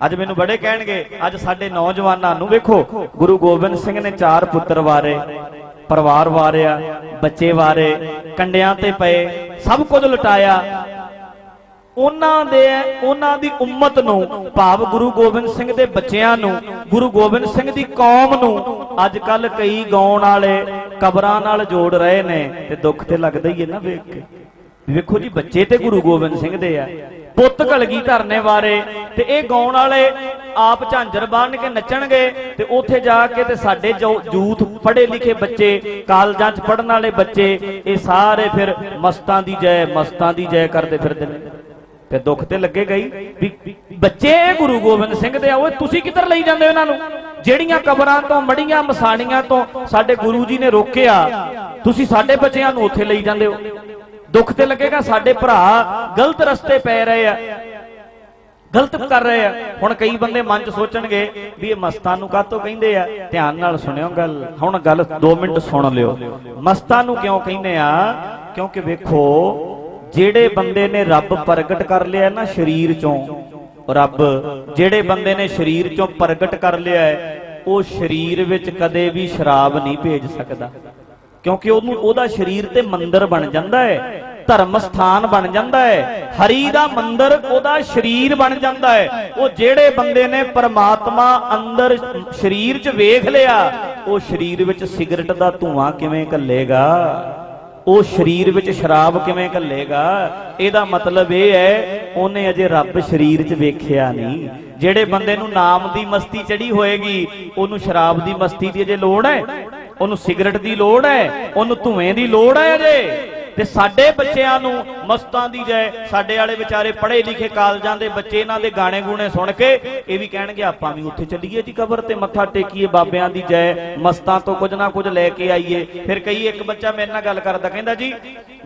ਅੱਜ ਮੈਨੂੰ ਬੜੇ ਕਹਿਣਗੇ, ਅੱਜ ਸਾਡੇ ਨੌਜਵਾਨਾਂ ਨੂੰ ਵੇਖੋ, ਗੁਰੂ ਗੋਬਿੰਦ ਸਿੰਘ ਨੇ ਚਾਰ ਪੁੱਤਰ ਵਾਰੇ, ਪਰਿਵਾਰ ਵਾਰਿਆ ਬੱਚੇ ਵਾਰੇ, ਕੰਡਿਆਂ ਤੇ ਪਏ, ਸਭ ਕੁਝ ਲੁਟਾਇਆ। ਉਹਨਾਂ ਦੇ, ਉਹਨਾਂ ਦੀ ਉਮਤ ਨੂੰ, ਭਾਵ ਗੁਰੂ ਗੋਬਿੰਦ ਸਿੰਘ ਦੇ ਬੱਚਿਆਂ ਨੂੰ, ਗੁਰੂ ਗੋਬਿੰਦ ਸਿੰਘ ਦੀ ਕੌਮ ਨੂੰ, ਅੱਜ ਕੱਲ ਕਈ ਗਾਉਣ ਵਾਲੇ ਕਬਰਾਂ ਨਾਲ ਜੋੜ ਰਹੇ ਨੇ, ਤੇ ਦੁੱਖ ਤੇ ਲੱਗਦਾ ਹੀ ਹੈ ਨਾ ਵੇਖ ਕੇ। ਵੇਖੋ ਜੀ, ਬੱਚੇ ਤੇ ਗੁਰੂ ਗੋਬਿੰਦ ਸਿੰਘ ਦੇ ਆ। ਪੁੱਤ ਕਲਗੀ ਧਰਨੇ ਵਾਰੇ ਤੇ ਇਹ ਗਾਉਣ ਵਾਲੇ ਆਪ ਝਾਂਜਰ ਬੰਨ ਕੇ ਨੱਚਣਗੇ ਤੇ ਉੱਥੇ ਜਾ ਕੇ ਤੇ ਸਾਡੇ ਜੋ ਯੂਥ ਪੜ੍ਹੇ ਲਿਖੇ ਬੱਚੇ, ਕਾਲਜਾਂ 'ਚ ਪੜਨ ਵਾਲੇ ਬੱਚੇ, ਇਹ ਸਾਰੇ ਫਿਰ ਮਸਤਾਂ ਦੀ ਜੈ, ਮਸਤਾਂ ਦੀ ਜੈ ਕਰਦੇ ਫਿਰਦੇ ਨੇ। ਤੇ ਦੁੱਖ ਤੇ ਲੱਗੇ ਗਈ ਵੀ ਬੱਚੇ ਗੁਰੂ ਗੋਬਿੰਦ ਸਿੰਘ ਦੇ ਆ, ਓਏ ਤੁਸੀਂ ਕਿੱਧਰ ਲਈ ਜਾਂਦੇ ਹੋ ਇਹਨਾਂ ਨੂੰ? ਜਿਹੜੀਆਂ ਕਬਰਾਂ ਤੋਂ, ਮੜੀਆਂ ਮਸਾਣੀਆਂ ਤੋਂ ਸਾਡੇ ਗੁਰੂ ਜੀ ਨੇ ਰੋਕਿਆ, ਤੁਸੀਂ ਸਾਡੇ ਬੱਚਿਆਂ ਨੂੰ ਉੱਥੇ ਲਈ ਜਾਂਦੇ ਹੋ। ਦੁੱਖ ਤੇ ਲੱਗੇਗਾ, ਸਾਡੇ ਭਰਾ ਗਲਤ ਰਸਤੇ ਪੈ ਰਹੇ ਆ। ਗਲਤ ਕਰ ਰਹੇ ਆ। ਹੁਣ ਕਈ ਬੰਦੇ ਮਨ ਚ ਸੋਚਣਗੇ ਵੀ ਇਹ ਮਸਤਾਂ ਨੂੰ ਕਾਹਤੋਂ ਕਹਿੰਦੇ ਆ? ਧਿਆਨ ਨਾਲ ਸੁਣਿਓ ਗੱਲ। ਹੁਣ ਗੱਲ 2 ਮਿੰਟ ਸੁਣ ਲਿਓ। ਮਸਤਾਂ ਨੂੰ ਕਿਉਂ ਕਹਿੰਦੇ ਆ? ਕਿਉਂਕਿ ਵੇਖੋ, ਜਿਹੜੇ ਬੰਦੇ ਨੇ ਰੱਬ ਪ੍ਰਗਟ ਕਰ ਲਿਆ ਨਾ ਸਰੀਰ ਚੋਂ, ਰੱਬ ਜਿਹੜੇ ਬੰਦੇ ਨੇ ਸਰੀਰ ਚੋਂ ਪ੍ਰਗਟ ਕਰ ਲਿਆ ਹੈ, ਉਹ ਸਰੀਰ ਵਿੱਚ ਕਦੇ ਵੀ ਸ਼ਰਾਬ ਨਹੀਂ ਭੇਜ ਸਕਦਾ। ਕਿਉਂਕਿ ਉਹਨੂੰ ਉਹਦਾ ਸਰੀਰ ਤੇ ਮੰਦਰ ਬਣ ਜਾਂਦਾ ਹੈ। ਧਰਮ ਸਥਾਨ ਬਣ ਜਾਂਦਾ ਹੈ। ਹਰੀ ਦਾ ਮੰਦਰ, ਉਹਦਾ ਸਰੀਰ ਬਣ ਜਾਂਦਾ ਹੈ। ਉਹ ਜਿਹੜੇ ਬੰਦੇ ਨੇ ਪਰਮਾਤਮਾ ਅੰਦਰ ਸਰੀਰ 'ਚ ਵੇਖ ਲਿਆ, ਉਹ ਸਰੀਰ ਵਿੱਚ ਸਿਗਰਟ ਦਾ ਧੂਆਂ ਕਿਵੇਂ ਘੱਲੇਗਾ? ਉਹ ਸਰੀਰ ਵਿੱਚ ਸ਼ਰਾਬ ਕਿਵੇਂ ਘੱਲੇਗਾ? ਇਹਦਾ ਮਤਲਬ ਇਹ ਹੈ, ਉਹਨੇ ਅਜੇ ਰੱਬ ਸਰੀਰ 'ਚ ਵੇਖਿਆ ਨਹੀਂ। ਜਿਹੜੇ ਬੰਦੇ ਨੂੰ ਨਾਮ ਦੀ ਮਸਤੀ ਚੜੀ ਹੋਏਗੀ, ਉਹਨੂੰ ਸ਼ਰਾਬ ਦੀ ਮਸਤੀ ਦੀ ਅਜੇ ਲੋੜ ਹੈ? ਉਹਨੂੰ ਸਿਗਰਟ ਦੀ ਲੋੜ ਹੈ? ਉਹਨੂੰ ਧੂਏ ਦੀ ਲੋੜ ਹੈ ਅਜੇ? ਤੇ ਸਾਡੇ ਬੱਚਿਆਂ ਨੂੰ ਮਸਤਾਂ ਦੀ ਜੈ। ਸਾਡੇ ਵਾਲੇ ਵਿਚਾਰੇ ਪੜ੍ਹੇ ਲਿਖੇ ਕਾਲਜਾਂ ਦੇ ਬੱਚੇ ਇਹਨਾਂ ਦੇ ਗਾਣੇ ਗੂਣੇ ਸੁਣ ਕੇ ਇਹ ਵੀ ਕਹਿਣਗੇ, ਆਪਾਂ ਵੀ ਉੱਥੇ ਚੱਲੀਏ ਜੀ ਕਬਰ ਤੇ ਮੱਥਾ ਟੇਕੀਏ ਬਾਬਿਆਂ ਦੀ ਜੈ। ਮਸਤਾਂ ਤੋਂ ਕੁਝ ਨਾ ਕੁਝ ਲੈ ਕੇ ਆਈਏ। ਫਿਰ ਕਈ ਇੱਕ ਬੱਚਾ ਮੇਰੇ ਨਾਲ ਗੱਲ ਕਰਦਾ, ਕਹਿੰਦਾ ਜੀ,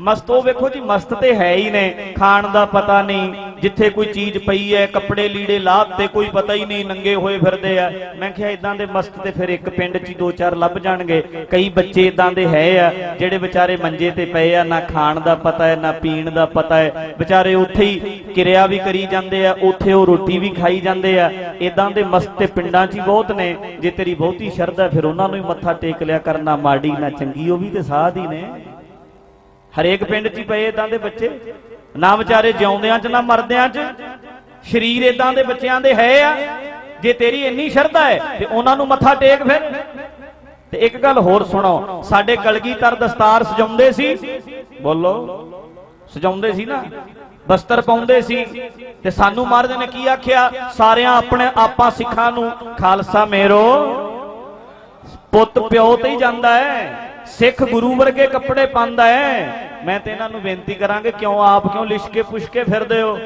ਮਸਤ ਉਹ ਵੇਖੋ ਜੀ, ਮਸਤ ਤੇ ਹੈ ਹੀ ਨੇ, ਖਾਣ ਦਾ ਪਤਾ ਨਹੀਂ। ਜਿੱਥੇ ਕੋਈ ਚੀਜ਼ ਪਈ ਹੈ, ਕੱਪੜੇ ਲੀੜੇ ਲਾਹ ਤੇ ਕੋਈ ਪਤਾ ਹੀ ਨਹੀਂ, ਨੰਗੇ ਹੋਏ ਫਿਰਦੇ ਆ। ਮੈਂ ਕਿਹਾ ਇਦਾਂ ਦੇ ਮਸਤ ਤੇ ਫਿਰ ਇੱਕ ਪਿੰਡ 'ਚ ਹੀ ਦੋ ਚਾਰ ਲੱਭ ਜਾਣਗੇ। ਕਈ ਬੱਚੇ ਇਦਾਂ ਦੇ ਹੈ ਆ, ਜਿਹੜੇ ਵਿਚਾਰੇ ਮੰਜੇ ਤੇ ਪਏ ਆ, ਨਾ ਖਾਣ ਦਾ ਪਤਾ ਹੈ, ਨਾ ਪੀਣ ਦਾ ਪਤਾ ਹੈ। ਵਿਚਾਰੇ ਉੱਥੇ ਹੀ ਕਿਰਿਆ ਵੀ ਕਰੀ ਜਾਂਦੇ ਆ, ਉੱਥੇ ਉਹ ਰੋਟੀ ਵੀ ਖਾਈ ਜਾਂਦੇ ਆ। ਇਦਾਂ ਦੇ ਮਸਤ ਤੇ ਪਿੰਡਾਂ 'ਚ ਹੀ ਬਹੁਤ ਨੇ। ਜੇ ਤੇਰੀ ਬਹੁਤੀ ਸ਼ਰਧਾ ਫਿਰ ਉਹਨਾਂ ਨੂੰ ਹੀ ਮੱਥਾ ਟੇਕ ਲਿਆ ਕਰਨਾ ਮਾੜੀ, ਨਾ ਚੰਗੀ, ਉਹ ਵੀ ਤੇ ਸਾਧ ਹੀ ਨੇ। ਹਰੇਕ ਪਿੰਡ 'ਚ ਹੀ ਪਏ ਇਦਾਂ ਦੇ ਬੱਚੇ। ਨਾ ਵਿਚਾਰੇ ਜਿਉਂਦਿਆਂ 'ਚ, ਨਾ ਮਰਦਿਆਂ 'ਚ। ਸਰੀਰ ਇਦਾਂ ਦੇ ਬੱਚਿਆਂ ਦੇ ਹੈ ਆ। ਜੇ ਤੇਰੀ ਇੰਨੀ ਸ਼ਰਧਾ ਹੈ, ਤੇ ਉਹਨਾਂ ਨੂੰ ਮੱਥਾ ਟੇਕ ਫਿਰ। ਤੇ ਇੱਕ ਗੱਲ ਹੋਰ ਸੁਣੋ, ਸਾਡੇ ਕਲਗੀਧਰ ਦਸਤਾਰ ਸਜਾਉਂਦੇ ਸੀ। ਬੋਲੋ, ਸਜਾਉਂਦੇ ਸੀ ਨਾ। ਬਸਤਰ ਪਾਉਂਦੇ ਸੀ। ਤੇ ਸਾਨੂੰ ਮਹਾਰਾਜ ਨੇ ਕੀ ਆਖਿਆ? ਸਾਰਿਆਂ ਆਪਣੇ ਆਪਾਂ ਸਿੱਖਾਂ ਨੂੰ, ਖਾਲਸਾ ਮੇਰੋ, ਪੁੱਤ ਪਿਓ ਤੇ ਹੀ ਜਾਂਦਾ ਹੈ। ਸਿੱਖ ਗੁਰੂ ਵਰਗੇ ਕੱਪੜੇ ਪਾਉਂਦਾ ਹੈ। ਮੈਂ ਤੇ ਇਹਨਾਂ ਨੂੰ ਬੇਨਤੀ ਕਰਾਂਗੇ, ਕਿਉਂ ਆਪ ਕਿਉਂ ਲਿਸ਼ਕੇ ਪੁਸ਼ਕੇ ਫਿਰਦੇ ਹੋ?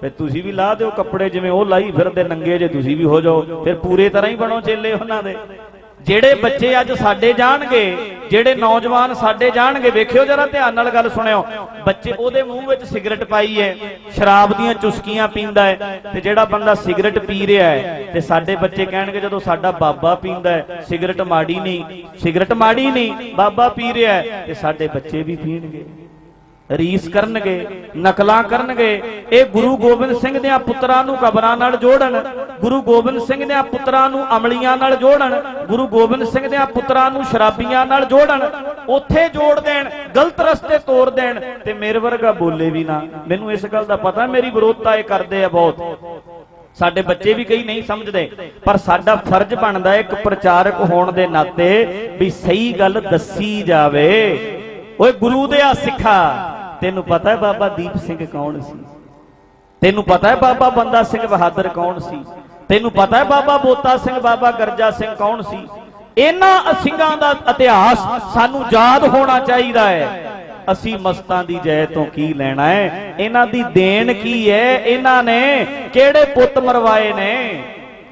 ਫਿਰ ਤੁਸੀਂ ਵੀ ਲਾ ਦਿਓ ਕੱਪੜੇ ਜਿਵੇਂ ਉਹ ਲਾਈ ਫਿਰਦੇ, ਨੰਗੇ ਜੇ ਤੁਸੀਂ ਵੀ ਹੋ ਜਾਓ, ਫਿਰ ਪੂਰੇ ਤਰ੍ਹਾਂ ਹੀ ਬਣੋ ਚੇਲੇ ਉਹਨਾਂ ਦੇ। ਜਿਹੜੇ ਬੱਚੇ ਅੱਜ ਸਾਡੇ ਜਾਣਗੇ, ਜਿਹੜੇ ਨੌਜਵਾਨ ਸਾਡੇ ਜਾਣਗੇ, ਵੇਖਿਓ ਜਰਾ ਧਿਆਨ ਨਾਲ ਗੱਲ ਸੁਣਿਓ। ਬੱਚੇ ਉਹਦੇ ਮੂੰਹ ਵਿੱਚ ਸਿਗਰਟ ਪਾਈ ਹੈ, ਸ਼ਰਾਬ ਦੀਆਂ ਚੁਸਕੀਆਂ ਪੀਂਦਾ ਹੈ, ਤੇ ਜਿਹੜਾ ਬੰਦਾ ਸਿਗਰਟ ਪੀ ਰਿਹਾ ਹੈ, ਤੇ ਸਾਡੇ ਬੱਚੇ ਕਹਿਣਗੇ ਜਦੋਂ ਸਾਡਾ ਬਾਬਾ ਪੀਂਦਾ ਹੈ, ਸਿਗਰਟ ਮਾੜੀ ਨਹੀਂ, ਸਿਗਰਟ ਮਾੜੀ ਨਹੀਂ, ਬਾਬਾ ਪੀ ਰਿਹਾ ਹੈ, ਤੇ ਸਾਡੇ ਬੱਚੇ ਵੀ ਪੀਣਗੇ। ਰੀਸ ਕਰਨਗੇ, ਨਕਲਾਂ ਕਰਨਗੇ। ਇਹ ਗੁਰੂ ਗੋਬਿੰਦ ਸਿੰਘ ਦੇ ਪੁੱਤਰਾਂ ਨੂੰ ਕਬਰਾਂ ਨਾਲ ਜੋੜਨ, ਗੁਰੂ ਗੋਬਿੰਦ ਸਿੰਘ ਦੇ ਪੁੱਤਰਾਂ ਨੂੰ ਅਮਲੀਆਂ ਨਾਲ ਜੋੜਨ, ਗੁਰੂ ਗੋਬਿੰਦ ਸਿੰਘ ਦੇ ਪੁੱਤਰਾਂ ਨੂੰ ਸ਼ਰਾਬੀਆਂ ਨਾਲ ਜੋੜਨ, ਉੱਥੇ ਜੋੜ ਦੇਣ, ਗਲਤ ਰਸਤੇ ਤੋੜ ਦੇਣ, ਤੇ ਮੇਰੇ ਵਰਗਾ ਬੋਲੇ ਵੀ ਨਾ। ਮੈਨੂੰ ਇਸ ਗੱਲ ਦਾ ਪਤਾ, ਮੇਰੀ ਵਿਰੋਧਤਾ ਇਹ ਕਰਦੇ ਆ ਬਹੁਤ। ਸਾਡੇ ਬੱਚੇ ਵੀ ਕਈ ਨਹੀਂ ਸਮਝਦੇ, ਪਰ ਸਾਡਾ ਫਰਜ਼ ਬਣਦਾ ਇੱਕ ਪ੍ਰਚਾਰਕ ਹੋਣ ਦੇ ਨਾਤੇ ਵੀ ਸਹੀ ਗੱਲ ਦੱਸੀ ਜਾਵੇ। ਓਏ ਗੁਰੂ ਦੇ ਆ ਸਿੱਖਾ। ਤੈਨੂੰ ਪਤਾ ਹੈ ਬਾਬਾ ਦੀਪ ਸਿੰਘ ਕੌਣ ਸੀ? ਤੈਨੂੰ ਪਤਾ ਹੈ ਬਾਬਾ ਬੰਦਾ ਸਿੰਘ ਬਹਾਦਰ ਕੌਣ ਸੀ? ਤੈਨੂੰ ਪਤਾ ਹੈ ਬਾਬਾ ਬੋਤਾ ਸਿੰਘ, ਬਾਬਾ ਗਰਜਾ ਸਿੰਘ ਕੌਣ ਸੀ? ਇਹਨਾਂ ਸਿੰਘਾਂ ਦਾ ਇਤਿਹਾਸ ਸਾਨੂੰ ਯਾਦ ਹੋਣਾ ਚਾਹੀਦਾ ਹੈ। ਅਸੀਂ ਮਸਤਾਂ ਦੀ ਜੈ ਤੋਂ ਕੀ ਲੈਣਾ ਹੈ? ਇਹਨਾਂ ਦੀ ਦੇਣ ਕੀ ਹੈ? ਇਹਨਾਂ ਨੇ ਕਿਹੜੇ ਪੁੱਤ ਮਰਵਾਏ ਨੇ?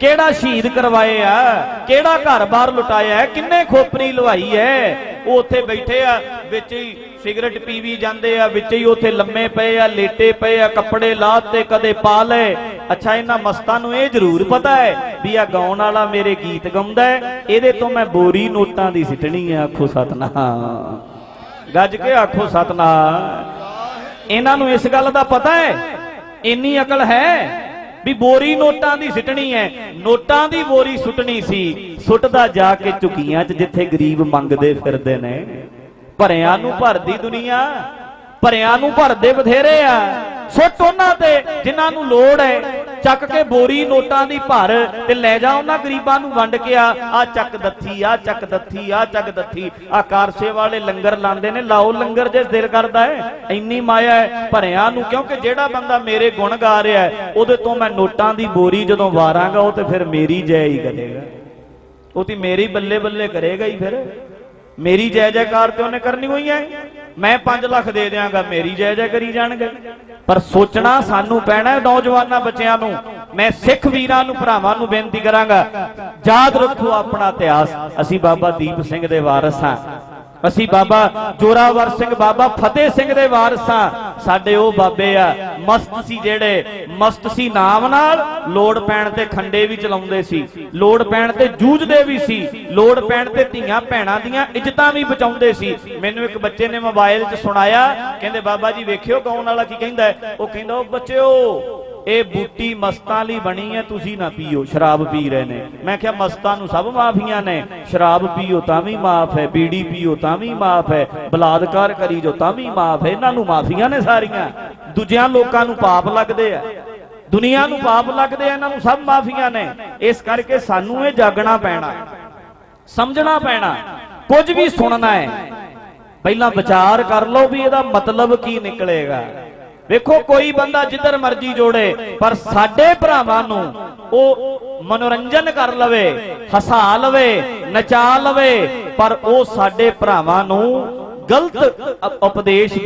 ਕਿਹੜਾ ਸ਼ਹੀਦ ਕਰਵਾਏ ਆ? ਕਿਹੜਾ ਘਰ-ਬਾਰ ਲੁਟਾਇਆ ਹੈ? ਕਿੰਨੇ ਖੋਪਰੀ ਲਵਾਈ ਹੈ? ਉਹ ਉੱਥੇ ਬੈਠੇ ਆ, ਵਿੱਚ ਹੀ ਸਿਗਰਟ ਪੀ ਵੀ ਜਾਂਦੇ ਆ, ਵਿੱਚ ਹੀ ਉੱਥੇ ਲੰਮੇ ਪਏ ਆ, ਲੇਟੇ ਪਏ ਆ, ਕੱਪੜੇ ਲਾਤੇ ਕਦੇ ਪਾ ਲਏ। ਅੱਛਾ, ਇਹਨਾਂ ਮਸਤਾਂ ਨੂੰ ਇਹ ਜ਼ਰੂਰ ਪਤਾ ਹੈ ਵੀ ਆ ਗਾਉਣ ਵਾਲਾ ਮੇਰੇ ਗੀਤ ਗਾਉਂਦਾ ਹੈ। ਇਹਦੇ ਤੋਂ ਮੈਂ ਬੋਰੀ ਨੋਟਾਂ ਦੀ ਸਿੱਟਣੀ ਆ, ਆਖੋ ਸਤਨਾਮ। ਗੱਜ ਕੇ ਆਖੋ ਸਤਨਾਮ। ਇਹਨਾਂ ਨੂੰ ਇਸ ਗੱਲ ਦਾ ਪਤਾ ਹੈ, ਇੰਨੀ ਅਕਲ ਹੈ ਵੀ ਬੋਰੀ ਨੋਟਾਂ ਦੀ ਸਿੱਟਣੀ ਹੈ ਨੋਟਾਂ ਦੀ ਬੋਰੀ ਸੁੱਟਣੀ ਸੀ। ਸੁੱਟਦਾ ਜਾ ਕੇ ਝੁਕੀਆਂ 'ਚ ਜਿੱਥੇ ਗਰੀਬ ਮੰਗਦੇ ਫਿਰਦੇ ਨੇ। ਭਰਿਆਂ ਨੂੰ ਭਰਦੀ ਦੁਨੀਆ, ਭਰਿਆਂ ਨੂੰ ਭਰਦੇ ਬਥੇਰੇ ਆ। ਸੁੱਟ ਉਹਨਾਂ ਤੇ, ਜਿਨ੍ਹਾਂ ਨੂੰ ਲੋੜ ਹੈ ਚੱਕ ਕੇ ਬੋਰੀ ਨੋਟਾਂ ਦੀ ਭਰ ਤੇ ਲੈ ਜਾ ਉਹਨਾਂ ਗਰੀਬਾਂ ਨੂੰ ਵੰਡ ਕੇ ਆ ਆ ਚੱਕ ਦੱਥੀ ਆ ਚੱਕ ਦੱਥੀ ਆ ਚੱਕ ਦੱਥੀ। ਆ ਕਾਰਸੇ ਵਾਲੇ ਲੰਗਰ ਲਾਉਂਦੇ ਨੇ, ਲਾਓ ਲੰਗਰ ਜੇ ਦਿਲ ਕਰਦਾ ਹੈ, ਇੰਨੀ ਮਾਇਆ ਹੈ, ਭਰਿਆਂ ਨੂੰ, ਕਿਉਂਕਿ ਜਿਹੜਾ ਬੰਦਾ ਮੇਰੇ ਗੁਣ ਗਾ ਰਿਹਾ ਹੈ, ਉਹਦੇ ਤੋਂ ਮੈਂ ਨੋਟਾਂ ਦੀ ਬੋਰੀ ਜਦੋਂ ਵਾਰਾਂਗਾ, ਉਹ ਤੇ ਫਿਰ ਮੇਰੀ ਜੈ ਹੀ ਕਰੇਗਾ। ਉਹ ਤੇ ਮੇਰੀ ਬੱਲੇ ਬੱਲੇ ਕਰੇਗਾ ਹੀ ਫਿਰ। ਮੇਰੀ ਜੈ ਜੈਕਾਰ ਤੇ ਉਹਨੇ ਕਰਨੀ ਹੋਈ ਹੈ। ਮੈਂ 5 ਲੱਖ ਦੇ ਦਿਆਂਗਾ, ਮੇਰੀ ਜੈ ਜੈ ਕਰੀ ਜਾਣਗੇ। ਪਰ ਸੋਚਣਾ ਸਾਨੂੰ ਪੈਣਾ ਹੈ ਨੌਜਵਾਨਾਂ ਬੱਚਿਆਂ ਨੂੰ। ਮੈਂ ਸਿੱਖ ਵੀਰਾਂ ਨੂੰ, ਭਰਾਵਾਂ ਨੂੰ ਬੇਨਤੀ ਕਰਾਂਗਾ, ਯਾਦ ਰੱਖੋ ਆਪਣਾ ਇਤਿਹਾਸ। ਅਸੀਂ ਬਾਬਾ ਦੀਪ ਸਿੰਘ ਦੇ ਵਾਰਸ ਹਾਂ। ਅਸੀਂ ਬਾਬਾ ਜੋਰਾਵਰ ਸਿੰਘ, ਬਾਬਾ ਫਤਿਹ ਸਿੰਘ ਦੇ ਵਾਰਸ ਹਾਂ। ਸਾਡੇ ਉਹ ਬਾਬੇ ਆ ਮਸਤ ਸੀ ਜਿਹੜੇ ਮਸਤ ਸੀ ਨਾਮ ਨਾਲ, ਲੋੜ ਪੈਣ ਤੇ ਖੰਡੇ ਵੀ ਚਲਾਉਂਦੇ ਸੀ, ਲੋੜ ਪੈਣ ਤੇ ਜੂਝਦੇ ਵੀ ਸੀ, ਲੋੜ ਪੈਣ ਤੇ ਧੀਆਂ ਭੈਣਾਂ ਦੀਆਂ ਇੱਜ਼ਤਾਂ ਵੀ ਬਚਾਉਂਦੇ ਸੀ। ਮੈਨੂੰ ਇੱਕ ਬੱਚੇ ਨੇ ਮੋਬਾਈਲ 'ਚ ਸੁਣਾਇਆ, ਕਹਿੰਦੇ, ਬਾਬਾ ਜੀ ਵੇਖਿਓ ਕੌਣ ਵਾਲਾ ਕੀ ਕਹਿੰਦਾ ਉਹ ਕਹਿੰਦਾ, ਉਹ ਬੱਚਿਓ, ਇਹ ਬੂਟੀ ਮਸਤਾਂ ਲਈ ਬਣੀ ਹੈ, ਤੁਸੀਂ ਨਾ ਪੀਓ, ਸ਼ਰਾਬ ਪੀ ਰਹੇ ਨੇ। ਮੈਂ ਕਿਹਾ, ਮਸਤਾਂ ਨੂੰ ਸਭ ਮਾਫੀਆਂ ਨੇ, ਸ਼ਰਾਬ ਪੀਓ ਤਾਂ ਵੀ ਮਾਫ ਹੈ, ਬੀੜੀ ਪੀਓ ਤਾਂ ਵੀ ਮਾਫ ਹੈ, ਬਲਾਤਕਾਰ ਕਰੀ ਜੋ ਤਾਂ ਵੀ ਮਾਫ ਹੈ, ਇਹਨਾਂ ਨੂੰ ਮਾਫੀਆਂ ਨੇ ਸਾਰੀਆਂ। ਦੂਜਿਆਂ ਲੋਕਾਂ ਨੂੰ ਪਾਪ ਲੱਗਦੇ ਆ। ਦੁਨੀਆ ਨੂੰ ਪਾਪ ਲੱਗਦੇ ਆ, ਇਹਨਾਂ ਨੂੰ ਸਭ ਮਾਫੀਆਂ ਨੇ। ਇਸ ਕਰਕੇ ਸਾਨੂੰ ਇਹ ਜਾਗਣਾ ਪੈਣਾ। ਸਮਝਣਾ ਪੈਣਾ। ਕੁਝ ਵੀ ਸੁਣਨਾ ਹੈ। ਪਹਿਲਾਂ ਵਿਚਾਰ ਕਰ ਲਓ ਵੀ ਇਹਦਾ ਮਤਲਬ ਕੀ ਨਿਕਲੇਗਾ। ਵੇਖੋ, ਕੋਈ ਬੰਦਾ ਜਿੱਧਰ ਮਰਜ਼ੀ ਜੋੜੇ, ਪਰ ਸਾਡੇ ਭਰਾਵਾਂ ਨੂੰ ਉਹ ਮਨੋਰੰਜਨ ਕਰ ਲਵੇ, ਹਸਾ ਲਵੇ, ਨਚਾ ਲਵੇ, ਪਰ ਉਹ ਸਾਡੇ ਭਰਾਵਾਂ ਨੂੰ ਗਲਤ ਉਪਦੇਸ਼ ਦੇ